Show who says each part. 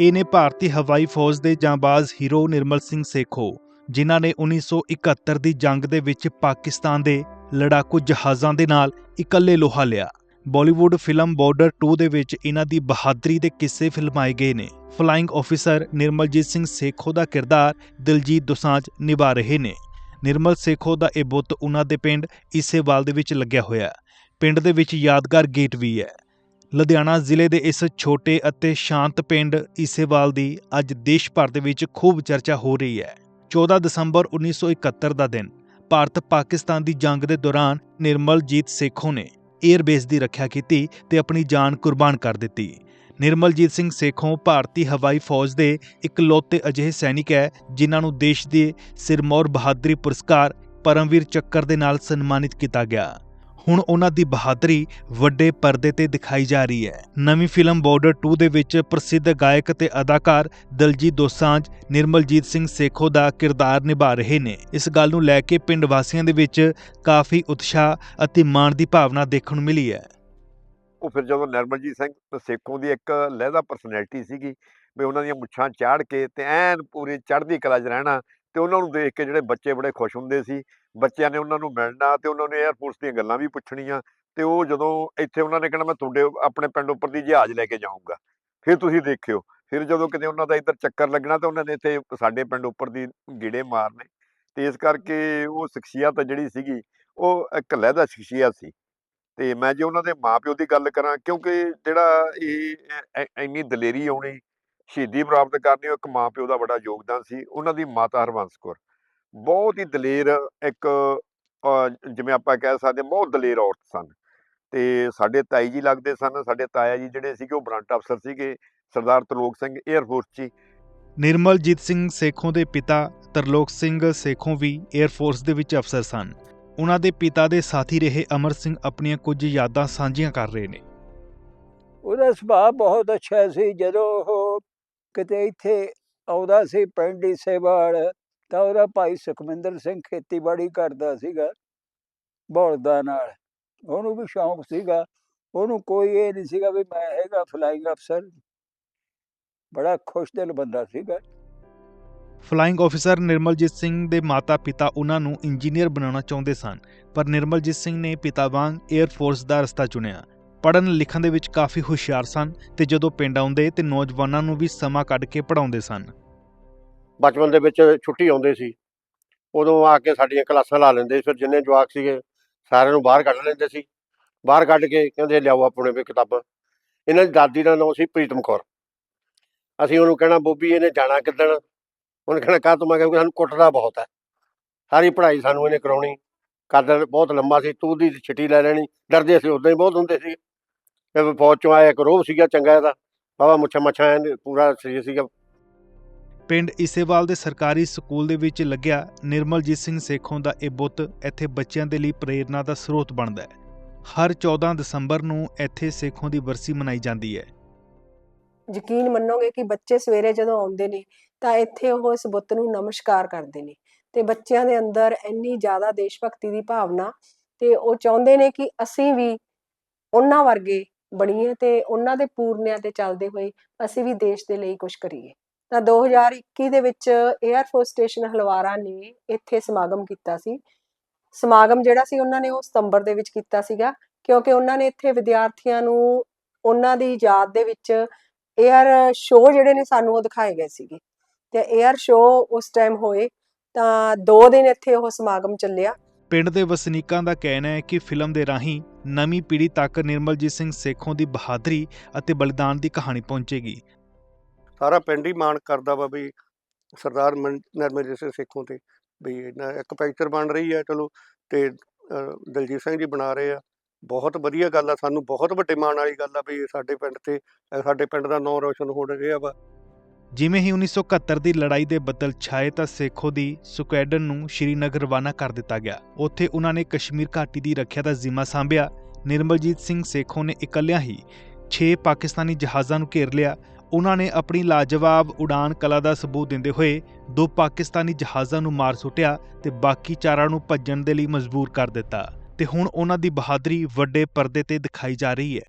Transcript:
Speaker 1: ਇਹ ਨੇ ਭਾਰਤੀ ਹਵਾਈ ਫੌਜ ਦੇ ਜਾਂਬਾਜ਼ ਹੀਰੋ ਨਿਰਮਲ ਸਿੰਘ ਸੇਖੋ, ਜਿਨ੍ਹਾਂ ਨੇ 1971 ਦੀ ਜੰਗ ਦੇ ਵਿੱਚ ਪਾਕਿਸਤਾਨ ਦੇ ਲੜਾਕੂ ਜਹਾਜ਼ਾਂ ਦੇ ਨਾਲ ਇਕੱਲੇ ਲੋਹਾ ਲਿਆ। ਬਾਲੀਵੁੱਡ ਫਿਲਮ ਬਾਰਡਰ 2 ਦੇ ਵਿੱਚ ਇਹਨਾਂ ਦੀ ਬਹਾਦਰੀ ਦੇ ਕਿੱਸੇ ਫਿਲਮਾਏ ਗਏ ਨੇ। ਫਲਾਈਂਗ ਆਫੀਸਰ ਨਿਰਮਲਜੀਤ ਸਿੰਘ ਸੇਖੋ ਦਾ ਕਿਰਦਾਰ ਦਿਲਜੀਤ ਦੋਸਾਂਝ ਨਿਭਾ ਰਹੇ ਨੇ। ਨਿਰਮਲ ਸੇਖੋ ਦਾ ਇਹ ਬੁੱਤ ਉਹਨਾਂ ਦੇ ਪਿੰਡ ਈਸੇਵਾਲ ਦੇ ਵਿੱਚ ਲੱਗਿਆ ਹੋਇਆ ਪਿੰਡ ਦੇ ਵਿੱਚ ਯਾਦਗਾਰ ਗੇਟ ਵੀ ਹੈ। ਲੁਧਿਆਣਾ ਜ਼ਿਲ੍ਹੇ ਦੇ ਇਸ ਛੋਟੇ ਅਤੇ ਸ਼ਾਂਤ ਪਿੰਡ ਈਸੇਵਾਲ ਦੀ ਅੱਜ ਦੇਸ਼ ਭਰ ਦੇ ਵਿੱਚ ਖੂਬ ਚਰਚਾ ਹੋ ਰਹੀ ਹੈ। 14 ਦਸੰਬਰ 1971 ਦਾ ਦਿਨ, ਭਾਰਤ ਪਾਕਿਸਤਾਨ ਦੀ ਜੰਗ ਦੇ ਦੌਰਾਨ ਨਿਰਮਲਜੀਤ ਸੇਖੋਂ ਨੇ 에ਅਰਬੇਸ ਦੀ ਰੱਖਿਆ ਕੀਤੀ ਤੇ ਆਪਣੀ ਜਾਨ ਕੁਰਬਾਨ ਕਰ ਦਿੱਤੀ। ਨਿਰਮਲਜੀਤ ਸਿੰਘ ਸੇਖੋਂ ਭਾਰਤੀ ਹਵਾਈ ਫੌਜ ਦੇ ਇਕਲੌਤੇ ਅਜਿਹੇ ਸੈਨਿਕ ਹੈ ਜਿਨ੍ਹਾਂ ਨੂੰ ਦੇਸ਼ ਦੇ ਸਿਰਮੌਰ ਬਹਾਦਰੀ ਪੁਰਸਕਾਰ, ਪਰਮਵੀਰ ਚੱਕਰ ਦੇ ਨਾਲ ਸਨਮਾਨਿਤ ਕੀਤਾ ਗਿਆ। ਹੁਣ ਉਹਨਾਂ ਦੀ ਬਹਾਦਰੀ ਵੱਡੇ ਪਰਦੇ ਤੇ ਦਿਖਾਈ ਜਾ ਰਹੀ ਹੈ। ਨਵੀਂ ਫਿਲਮ ਬਾਰਡਰ 2 ਦੇ ਵਿੱਚ ਪ੍ਰਸਿੱਧ ਗਾਇਕ ਤੇ ਅਦਾਕਾਰ ਦਲਜੀਤ ਦੋਸਾਂਝ, ਨਿਰਮਲਜੀਤ ਸਿੰਘ ਸੇਖੋ ਦਾ ਕਿਰਦਾਰ ਨਿਭਾ ਰਹੇ ਨੇ। ਇਸ ਗੱਲ ਨੂੰ ਲੈ ਕੇ ਪਿੰਡ ਵਾਸੀਆਂ ਦੇ ਵਿੱਚ ਕਾਫੀ ਉਤਸ਼ਾਹ ਅਤੇ ਮਾਣ ਦੀ ਭਾਵਨਾ ਦੇਖਣ ਨੂੰ ਮਿਲੀ ਹੈ।
Speaker 2: ਉਹ ਫਿਰ ਜਦੋਂ ਨਿਰਮਲਜੀਤ ਸਿੰਘ ਸੇਖੋਂ ਦੀ ਇੱਕ ਲਹਿਦਾ ਪਰਸਨੈਲਿਟੀ ਸੀਗੀ, ਵੀ ਉਹਨਾਂ ਦੀਆਂ ਮੁੱਛਾਂ ਚਾੜ ਕੇ ਤੇ ਐਨ ਪੂਰੀ ਚੜ੍ਹਦੀ ਕਲਾ 'ਚ ਰਹਿਣਾ ਤੇ ਉਹਨਾਂ ਨੂੰ ਦੇਖ ਕੇ ਜਿਹੜੇ ਬੱਚੇ ਬੜੇ ਖੁਸ਼ ਹੁੰਦੇ ਸੀ ਬੱਚਿਆਂ ਨੇ ਉਹਨਾਂ ਨੂੰ ਮਿਲਣਾ ਤੇ ਉਹਨਾਂ ਨੇ 에ਅਰਫੋਰਸ ਦੀਆਂ ਗੱਲਾਂ ਵੀ ਪੁੱਛਣੀਆਂ ਤੇ ਉਹ ਜਦੋਂ ਇੱਥੇ ਉਹਨਾਂ ਨੇ ਕਹਿਣਾ ਮੈਂ ਤੁਹਾਡੇ ਆਪਣੇ ਪਿੰਡ ਉੱਪਰ ਦੀ ਜਹਾਜ਼ ਲੈ ਕੇ ਜਾਊਂਗਾ। ਫਿਰ ਤੁਸੀਂ ਦੇਖਿਓ, ਫਿਰ ਜਦੋਂ ਕਿਤੇ ਉਹਨਾਂ ਦਾ ਇੱਧਰ ਚੱਕਰ ਲੱਗਣਾ ਤਾਂ ਉਹਨਾਂ ਨੇ ਇੱਥੇ ਸਾਡੇ ਪਿੰਡ ਉੱਪਰ ਦੀ ਗੇੜੇ ਮਾਰਨੇ ਤੇ ਇਸ ਕਰਕੇ ਉਹ ਸ਼ਖਸੀਅਤ ਜਿਹੜੀ ਸੀਗੀ ਉਹ ਇੱਕ ਲਹਿਦਾ ਸ਼ਖਸੀਅਤ ਸੀ। ਤੇ ਮੈਂ ਜੇ ਉਹਨਾਂ ਦੇ ਮਾਪਿਓ ਦੀ ਗੱਲ ਕਰਾਂ ਕਿਉਂਕਿ ਜਿਹੜਾ ਇਹ ਇੰਨੀ ਦਲੇਰੀ ਆਉਣੀ, ਸ਼ਹੀਦੀ ਪ੍ਰਾਪਤ ਕਰਨੀ ਉਹ ਇੱਕ ਮਾਪਿਓ ਦਾ ਬੜਾ ਯੋਗਦਾਨ ਸੀ, ਉਹਨਾਂ ਦੀ ਮਾਤਾ ਹਰਵੰਸ ਕੌਰ। ਬਹੁਤ ਹੀ ਦਲੇਰ ਇੱਕ ਜਿਵੇਂ ਆਪਾਂ ਕਹਿ ਸਕਦੇ ਹਾਂ, ਬਹੁਤ ਦਲੇਰ ਔਰਤ ਸਨ। ਤੇ ਸਾਡੇ ਤਾਈ ਜੀ ਲੱਗਦੇ ਸਨ ਸਾਡੇ ਤਾਇਆ ਜੀ ਜਿਹੜੇ ਸੀਗੇ ਉਹ ਬਰੰਟ ਅਫਸਰ ਸੀਗੇ ਸਰਦਾਰ ਤਰਲੋਕ ਸਿੰਘ 에ਅਰਫੋਰਸ 'ਚ।
Speaker 1: ਨਿਰਮਲਜੀਤ ਸਿੰਘ ਸੇਖੋਂ ਦੇ ਪਿਤਾ ਤਰਲੋਕ ਸਿੰਘ ਸੇਖੋਂ ਵੀ 에ਅਰ ਫੋਰਸ ਦੇ ਵਿੱਚ ਅਫਸਰ ਸਨ। ਉਹਨਾਂ ਦੇ ਪਿਤਾ ਦੇ ਸਾਥੀ ਰਹੇ ਅਮਰ ਸਿੰਘ ਆਪਣੀਆਂ ਕੁਝ ਯਾਦਾਂ ਸਾਂਝੀਆਂ ਕਰ ਰਹੇ ਨੇ।
Speaker 3: ਉਹਦਾ ਸੁਭਾਅ ਬਹੁਤ ਅੱਛਾ ਸੀ। ਜਦੋਂ ਉਹ ਕਿਤੇ ਇੱਥੇ ਆਉਂਦਾ ਸੀ ਪਿੰਡ ਸੇਵਾਲ ਤਾਂ ਉਹਦਾ ਭਾਈ ਸੁਖਮਿੰਦਰ ਸਿੰਘ ਖੇਤੀਬਾੜੀ ਕਰਦਾ ਸੀਗਾ ਬਲਦਾਂ ਨਾਲ। ਉਹਨੂੰ ਵੀ ਸ਼ੌਂਕ ਸੀਗਾ। ਉਹਨੂੰ ਕੋਈ ਇਹ ਨਹੀਂ ਸੀਗਾ ਵੀ ਮੈਂ ਹੈਗਾ ਫਲਾਈਂਗ ਅਫਸਰ ਬੜਾ ਖੁਸ਼ਦਿਲ ਬੰਦਾ ਸੀਗਾ।
Speaker 1: ਫਲਾਈਂਗ ਅਫਸਰ ਨਿਰਮਲਜੀਤ ਸਿੰਘ ਦੇ ਮਾਤਾ-ਪਿਤਾ ਉਹਨਾਂ ਨੂੰ ਇੰਜੀਨੀਅਰ ਬਣਾਉਣਾ ਚਾਹੁੰਦੇ ਸਨ, ਪਰ ਨਿਰਮਲਜੀਤ ਸਿੰਘ ਨੇ ਪਿਤਾ ਵਾਂਗ 에ਅਰ ਫੋਰਸ ਦਾ ਰਸਤਾ ਚੁਣਿਆ। ਪੜ੍ਹਨ ਲਿਖਣ ਦੇ ਵਿੱਚ ਕਾਫੀ ਹੁਸ਼ਿਆਰ ਸਨ ਤੇ ਜਦੋਂ ਪਿੰਡ ਆਉਂਦੇ ਤੇ ਨੌਜਵਾਨਾਂ ਨੂੰ ਵੀ ਸਮਾਂ ਕੱਢ ਕੇ ਪੜ੍ਹਾਉਂਦੇ ਸਨ।
Speaker 4: ਬਚਪਨ ਦੇ ਵਿੱਚ ਛੁੱਟੀ ਆਉਂਦੇ ਸੀ। ਉਦੋਂ ਆ ਕੇ ਸਾਡੀਆਂ ਕਲਾਸਾਂ ਲਾ ਲੈਂਦੇ ਸੀ। ਫਿਰ ਜਿੰਨੇ ਜਵਾਕ ਸੀਗੇ, ਸਾਰਿਆਂ ਨੂੰ ਬਾਹਰ ਕੱਢ ਲੈਂਦੇ ਸੀ। ਬਾਹਰ ਕੱਢ ਕੇ ਕਹਿੰਦੇ, ਲਿਆਓ ਆਪਣੇ ਵੀ ਕਿਤਾਬਾਂ। ਇਹਨਾਂ ਦੀ ਦਾਦੀ ਦਾ ਨਾਮ ਸੀ ਪ੍ਰੀਤਮ ਕੌਰ। ਅਸੀਂ ਉਹਨੂੰ ਕਹਿਣਾ, ਬੋਬੀ, ਇਹਨੇ ਜਾਣਾ ਕਿੱਦਣ? ਉਹਨੇ ਕਹਿਣਾ ਕਾਹ ਤੋਂ ਮੈਂ ਕਿਹਾ ਸਾਨੂੰ ਕੁੱਟਦਾ ਬਹੁਤ ਹੈ। ਸਾਰੀ ਪੜ੍ਹਾਈ ਸਾਨੂੰ ਇਹਨੇ ਕਰਾਉਣੀ। ਕਦਰ ਬਹੁਤ ਲੰਮਾ ਸੀ। ਤੂੰ ਦੀ ਛਿੱਟੀ ਲੈ ਲੈਣੀ। ਡਰਦੇ ਅਸੀਂ ਉਦਾਂ ਹੀ ਬਹੁਤ ਹੁੰਦੇ ਸੀ ਫੌਜ ਚੋਂ ਆਇਆ ਇੱਕ ਰੋਹ ਸੀਗਾ ਚੰਗਾ ਇਹਦਾ। ਬਾਬਾ ਮੁੱਛਾਂ ਮੱਛਾਂ ਐਨ ਪੂਰਾ ਸਰੀਰ ਸੀਗਾ।
Speaker 1: ਪਿੰਡ ਇਸੇਵਾਲ ਦੇ ਸਰਕਾਰੀ ਸਕੂਲ ਦੇ ਵਿੱਚ ਲੱਗਿਆ ਨਿਰਮਲਜੀਤ ਸਿੰਘ ਸੇਖੋਂ ਦਾ ਇਹ ਬੁੱਤ ਇੱਥੇ ਬੱਚਿਆਂ ਦੇ ਲਈ ਪ੍ਰੇਰਨਾ ਦਾ ਸਰੋਤ ਬਣਦਾ ਹੈ। ਹਰ 14 ਦਸੰਬਰ ਨੂੰ ਇੱਥੇ ਸੇਖੋਂ ਦੀ ਬਰਸੀ ਮਨਾਈ ਜਾਂਦੀ ਹੈ।
Speaker 5: ਯਕੀਨ ਮੰਨੋਗੇ ਕਿ ਬੱਚੇ ਸਵੇਰੇ ਜਦੋਂ ਆਉਂਦੇ ਨੇ ਤਾਂ ਇੱਥੇ ਉਹ ਇਸ ਬੁੱਤ ਨੂੰ ਨਮਸਕਾਰ ਕਰਦੇ ਨੇ ਤੇ ਬੱਚਿਆਂ ਦੇ ਅੰਦਰ ਇੰਨੀ ਜ਼ਿਆਦਾ ਦੇਸ਼ ਭਗਤੀ ਦੀ ਭਾਵਨਾ ਤੇ ਉਹ ਚਾਹੁੰਦੇ ਨੇ ਕਿ ਅਸੀਂ ਵੀ ਉਹਨਾਂ ਵਰਗੇ ਬਣੀਏ ਤੇ ਉਹਨਾਂ ਦੇ ਪੂਰਨਿਆਂ ਤੇ ਚੱਲਦੇ ਹੋਏ ਅਸੀਂ ਵੀ ਦੇਸ਼ ਦੇ ਲਈ ਕੁਝ ਕਰੀਏ। ਤਾਂ 2021 ਦੇ ਵਿੱਚ 에ਅਰ ਫੋਰਸ ਸਟੇਸ਼ਨ ਹਲਵਾਰਾ ਨੇ ਇੱਥੇ ਸਮਾਗਮ ਕੀਤਾ ਸੀ। ਸਮਾਗਮ ਜਿਹੜਾ ਸੀ, ਉਹਨਾਂ ਨੇ ਉਹ ਸਤੰਬਰ ਦੇ ਵਿੱਚ ਕੀਤਾ ਸੀਗਾ, ਕਿਉਂਕਿ ਉਹਨਾਂ ਨੇ ਇੱਥੇ ਵਿਦਿਆਰਥੀਆਂ ਨੂੰ ਉਹਨਾਂ ਦੀ ਯਾਦ ਦੇ ਵਿੱਚ 에ਅਰ ਸ਼ੋਅ ਜਿਹੜੇ ਨੇ ਸਾਨੂੰ ਉਹ ਦਿਖਾਏ ਗਏ ਸੀਗੇ। ਤੇ 에ਅਰ ਸ਼ੋਅ ਉਸ ਟਾਈਮ ਹੋਏ, ਤਾਂ 2 ਦਿਨ ਇੱਥੇ ਉਹ ਸਮਾਗਮ ਚੱਲਿਆ।
Speaker 1: ਪਿੰਡ ਦੇ ਵਸਨੀਕਾਂ ਦਾ ਕਹਿਣਾ ਹੈ ਕਿ ਫਿਲਮ ਦੇ ਰਾਹੀਂ ਨਵੀਂ ਪੀੜ੍ਹੀ ਤੱਕ ਨਿਰਮਲਜੀਤ ਸਿੰਘ ਸੇਖੋਂ ਦੀ ਬਹਾਦਰੀ ਅਤੇ ਬਲੀਦਾਨ ਦੀ ਕਹਾਣੀ ਪਹੁੰਚੇਗੀ।
Speaker 4: ਸਾਰਾ ਪਿੰਡ ਹੀ ਮਾਣ ਕਰਦਾ ਵਾ ਵੀ ਸਰਦਾਰ ਮਨ- ਸਿੰਘ ਸੇਖੋਂ ਤੇ ਵੀ ਇਹਨਾਂ ਇੱਕ ਪਿਕਚਰ ਬਣ ਰਹੀ ਹੈ ਚਲੋ ਤੇ ਦਲਜੀਤ ਸਿੰਘ ਜੀ ਬਣਾ ਰਹੇ ਆ। ਬਹੁਤ ਵਧੀਆ ਗੱਲ ਆ, ਸਾਨੂੰ ਬਹੁਤ ਵੱਡੇ ਮਾਣ ਵਾਲੀ ਗੱਲ ਆ ਵੀ ਸਾਡੇ ਪਿੰਡ ਤੇ, ਸਾਡੇ ਪਿੰਡ ਦਾ ਨਾਂ ਰੋਸ਼ਨ ਹੋ ਰਿਹਾ ਵਾ।
Speaker 1: ਜਿਵੇਂ ਹੀ 1971 ਦੀ ਲੜਾਈ ਦੇ ਬੱਦਲ ਛਾਏ ਤਾਂ ਸੇਖੋ ਦੀ ਸਕੁਐਡਨ ਨੂੰ ਸ਼੍ਰੀਨਗਰ ਰਵਾਨਾ ਕਰ ਦਿੱਤਾ ਗਿਆ। ਉੱਥੇ ਉਹਨਾਂ ਨੇ ਕਸ਼ਮੀਰ ਘਾਟੀ ਦੀ ਰੱਖਿਆ ਦਾ ਜ਼ਿੰਮਾ ਸੰਭਿਆ। ਨਿਰਮਲਜੀਤ ਸਿੰਘ ਸੇਖੋ ਨੇ ਇਕੱਲਿਆਂ ਹੀ 6 ਪਾਕਿਸਤਾਨੀ ਜਹਾਜ਼ਾਂ ਨੂੰ ਘੇਰ ਲਿਆ। ਉਹਨਾਂ ਨੇ ਆਪਣੀ ਲਾਜਵਾਬ ਉਡਾਨ ਕਲਾ ਦਾ ਸਬੂਤ ਦਿੰਦੇ ਹੋਏ ਦੋ ਪਾਕਿਸਤਾਨੀ ਜਹਾਜ਼ਾਂ ਨੂੰ ਮਾਰ ਸੁੱਟਿਆ ਤੇ ਬਾਕੀ ਚਾਰਾਂ ਨੂੰ ਭੱਜਣ ਦੇ ਲਈ ਮਜਬੂਰ ਕਰ ਦਿੱਤਾ ਤੇ ਹੁਣ ਉਹਨਾਂ ਦੀ ਬਹਾਦਰੀ ਵੱਡੇ ਪਰਦੇ ਤੇ ਦਿਖਾਈ ਜਾ ਰਹੀ ਹੈ।